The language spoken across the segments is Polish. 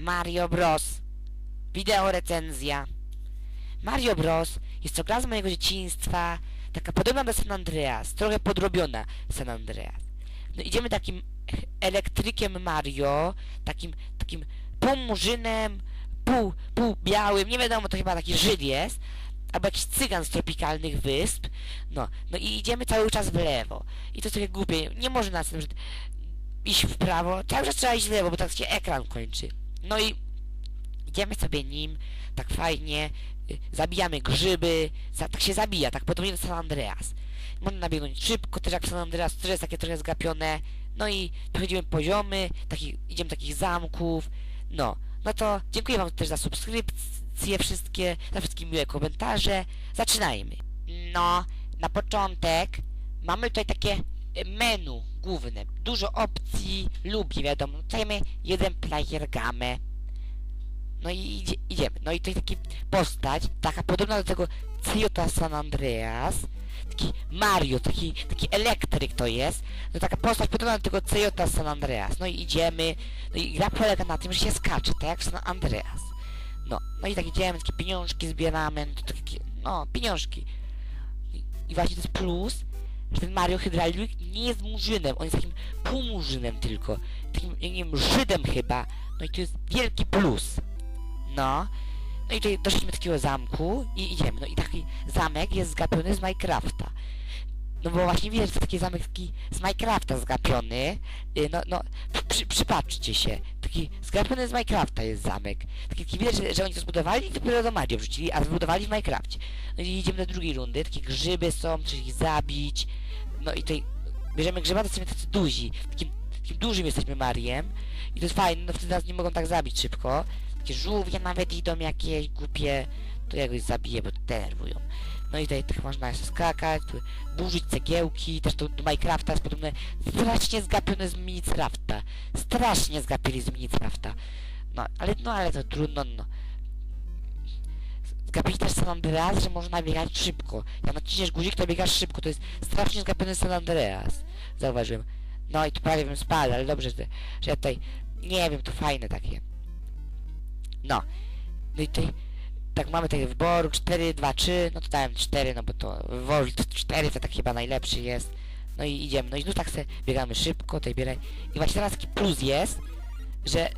Mario Bros. Wideo recenzja. Mario Bros. jest to gra z mojego dzieciństwa, taka podobna do San Andreas, trochę podrobiona San Andreas. No idziemy takim elektrykiem Mario, takim, takim pół murzynem, pół, pół białym, nie wiadomo, to chyba taki Żyd jest, albo jakiś cygan z tropikalnych wysp. No, no i idziemy cały czas w lewo. I to jest trochę głupie, nie może na przykład iść w prawo, cały czas trzeba iść w lewo, bo tak się ekran kończy. No i idziemy sobie nim, tak fajnie, y, zabijamy grzyby, za, tak się zabija, tak podobnie do San Andreas. Można nabiegnąć szybko, też jak San Andreas, też jest takie trochę zgapione. No i przechodzimy poziomy, taki, idziemy takich zamków, no. No to dziękuję wam też za subskrypcje wszystkie, za wszystkie miłe komentarze. Zaczynajmy. No, na początek mamy tutaj takie menu główne. Dużo opcji, lubię, wiadomo. Mamy jeden player gamę. No i idzie, idziemy. No i tutaj taki postać, taka podobna do tego Ciota San Andreas. Taki Mario, taki, taki elektryk to jest. No taka postać podobna do tego Ciota San Andreas. No i idziemy. No i gra polega na tym, że się skacze, tak jak w San Andreas. No, no i tak idziemy, takie pieniążki zbieramy, no to takie, no, pieniążki. I, I właśnie to jest plus, że ten Mario Hydraulik nie jest murzynem, on jest takim półmurzynem tylko. Takim, ja nie wiem, Żydem chyba. No i to jest wielki plus. No. No i tutaj doszliśmy do takiego zamku i idziemy. No i taki zamek jest zgapiony z Minecrafta. No bo właśnie że to taki zamek taki z Minecrafta zgapiony. Y, No, no, przy, przypatrzcie się. Taki zgapiony z Minecrafta jest zamek. Taki, taki widać, że, że oni to zbudowali i dopiero do Mario wrzucili, a zbudowali w Minecrafcie. No i idziemy do drugiej rundy. Takie grzyby są, trzeba ich zabić. No i tutaj bierzemy grzyba, to jesteśmy tacy duzi. Takim, takim dużym jesteśmy Mariem. I to jest fajne, no wtedy nas nie mogą tak zabić szybko. Takie żółwie nawet idą jakieś głupie, to ja go zabiję, bo denerwują. No i tutaj tak można jeszcze skakać, burzyć cegiełki, też to do Minecrafta jest podobne, strasznie zgapione z Minecrafta. Strasznie zgapili z Minecrafta. No, ale no, ale to trudno, no. Zgapili też San Andreas, że można biegać szybko. Jak naciśniesz guzik, to biegasz szybko, to jest strasznie zgapiony San Andreas. Zauważyłem. No i tu prawie bym spadł, ale dobrze, że, że ja tutaj, nie wiem, to fajne takie. No. No i tutaj, tak mamy tutaj wyboru 4, 2, 3, no to dałem 4, no bo to to 4 to tak chyba najlepszy jest. No i idziemy, no i tu tak sobie biegamy szybko, tutaj bieraj. I właśnie teraz taki plus jest, że...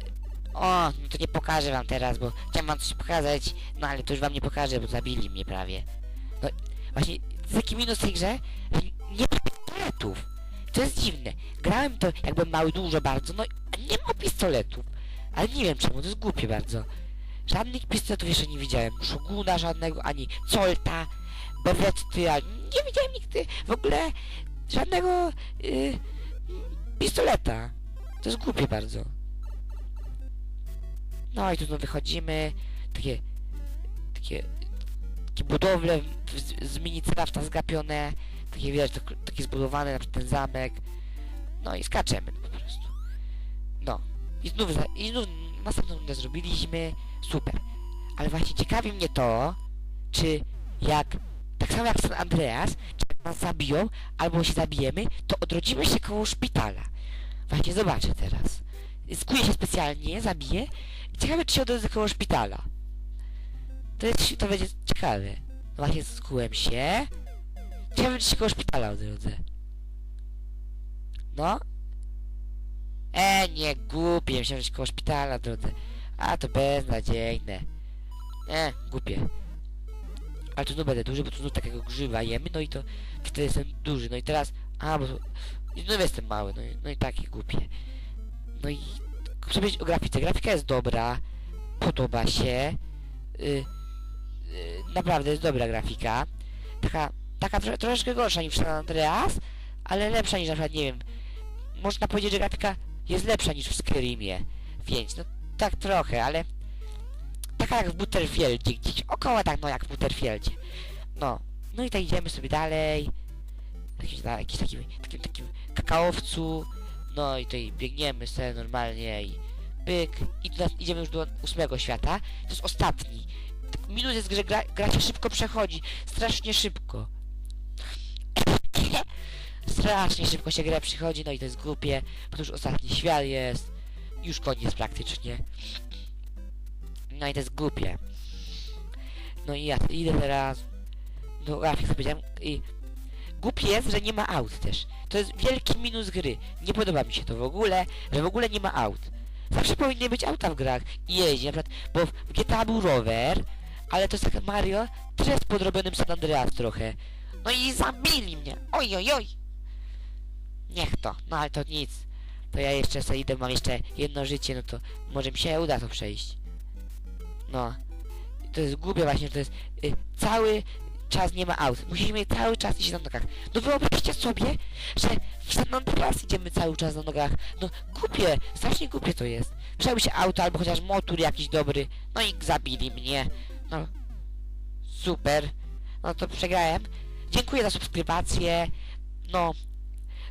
O, no to nie pokażę wam teraz, bo chciałem wam coś pokazać, no ale to już wam nie pokażę, bo zabili mnie prawie. No właśnie, taki minus tej grze, że nie ma pistoletów. To jest dziwne. Grałem to jakbym mały dużo bardzo, no nie ma pistoletów. Ale nie wiem czemu, to jest głupie bardzo. Żadnych pistoletów jeszcze nie widziałem. Shoguna żadnego, ani Colta, Bevetty, ani nie widziałem nigdy w ogóle żadnego y, pistoleta. To jest głupie bardzo. No i tu wychodzimy, takie, takie, takie budowle z, z Minecrafta zgapione, takie widać, tak- takie zbudowane, na przykład ten zamek. No i skaczemy po prostu. No. I znów, i znów następną rundę zrobiliśmy. Super. Ale właśnie ciekawi mnie to, czy jak, tak samo jak San Andreas, czy jak nas zabiją, albo się zabijemy, to odrodzimy się koło szpitala. Właśnie zobaczę teraz. Skuję się specjalnie, zabiję i ciekawe, czy się odrodzę koło szpitala. To jest, to będzie ciekawe. No właśnie skułem się. Ciekawe, czy się koło szpitala odrodzę. No, E, nie głupie, myślałem, że koło szpitala drodze. A to beznadziejne. E, głupie. Ale tu znów będę duży, bo tu znów takiego grzyba jemy, no i to wtedy jestem duży. No i teraz, a bo i znów jestem mały, no i, no i takie głupie. No i chcę powiedzieć o grafice. Grafika jest dobra, podoba się. Y, y, naprawdę jest dobra grafika. Taka, taka tro, troszeczkę gorsza niż San Andreas, ale lepsza niż na przykład, nie wiem, można powiedzieć, że grafika jest lepsza niż w Skyrimie 5. No tak trochę, ale taka jak w Butterfieldzie, gdzieś około tak no jak w Butterfieldzie. No, no i tak idziemy sobie dalej. Jakiś, jakiś takim, takim, takim kakaowcu. No i tutaj biegniemy sobie normalnie i pyk. I do, idziemy już do ósmego świata. To jest ostatni. Tak Minus jest, że gra, gra się szybko przechodzi. Strasznie szybko. Strasznie szybko się gra przychodzi, no i to jest głupie, bo to już ostatni świat jest. Już koniec praktycznie. No i to jest głupie. No i ja idę teraz do grafik, co powiedziałem, i głupie jest, że nie ma aut też. To jest wielki minus gry. Nie podoba mi się to w ogóle, że w ogóle nie ma aut. Zawsze powinny być auta w grach i jeździ, na przykład, bo w GTA był rower, ale to jest tak Mario, też jest podrobionym San Andreas trochę. No i zabili mnie. Oj, oj, oj. Niech to, no ale to nic. To ja jeszcze sobie idę, mam jeszcze jedno życie, no to może mi się uda to przejść. No. To jest głupie właśnie, że to jest y, cały czas nie ma aut. Musimy cały czas iść na nogach. No wyobraźcie sobie, że w San Andreas idziemy cały czas na nogach. No głupie, strasznie głupie to jest. Przydałby się auto albo chociaż motor jakiś dobry. No i zabili mnie. No. Super. No to przegrałem. Dziękuję za subskrybację. No.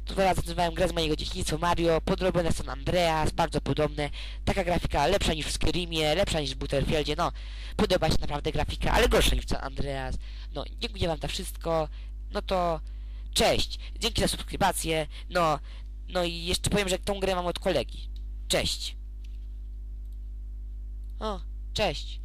To teraz zaczynałem grę z mojego dzieciństwa Mario, podrobione San Andreas, bardzo podobne. Taka grafika lepsza niż w Skyrimie, lepsza niż w Butterfieldzie, no. Podoba się naprawdę grafika, ale gorsza niż w San Andreas. No, dziękuję wam za wszystko. No to cześć. Dzięki za subskrybację. No, no i jeszcze powiem, że tą grę mam od kolegi. Cześć. O, cześć.